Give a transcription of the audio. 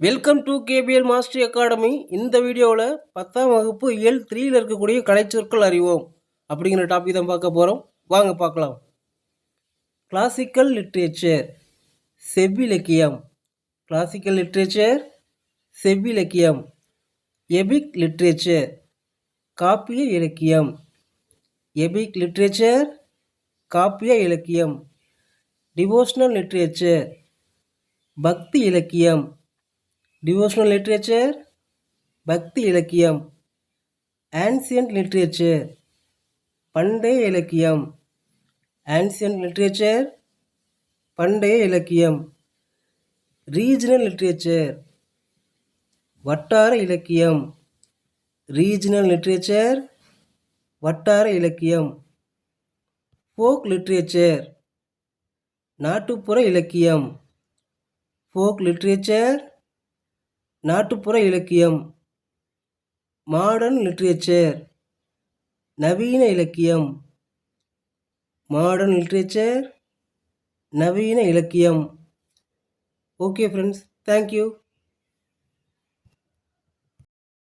Welcome to KPL master academy இந்த வீடியோவில் பத்தாம் வகுப்பு இயல் த்ரீயில் இருக்கக்கூடிய கலைச்சொற்கள் அறிவோம் அப்படிங்கிற டாபிக் தான் பார்க்க போகிறோம் வாங்க பார்க்கலாம். கிளாசிக்கல் லிட்ரேச்சர் செவ்விலக்கியம். கிளாசிக்கல் லிட்ரேச்சர் செவ்விலக்கியம். எபிக் லிட்ரேச்சர் காப்பிய இலக்கியம். எபிக் லிட்ரேச்சர் காப்பிய இலக்கியம். டிவோஷனல் லிட்ரேச்சர் பக்தி இலக்கியம். டிவோஷனல் லிட்ரேச்சர் பக்தி இலக்கியம் ஆன்சியன்ட் லிட்ரேச்சர் பண்டைய இலக்கியம் ஆன்சியன்ட் லிட்ரேச்சர் பண்டைய இலக்கியம் ரீஜனல் லிட்ரேச்சர் வட்டார இலக்கியம் ரீஜனல் லிட்ரேச்சர் வட்டார இலக்கியம் ஃபோக் லிட்ரேச்சர் நாட்டுப்புற இலக்கியம் ஃபோக் லிட்ரேச்சர் நாட்டுப்புற இலக்கியம். Modern literature. நவீன இலக்கியம். Modern literature. நவீன இலக்கியம். Okay friends thank you.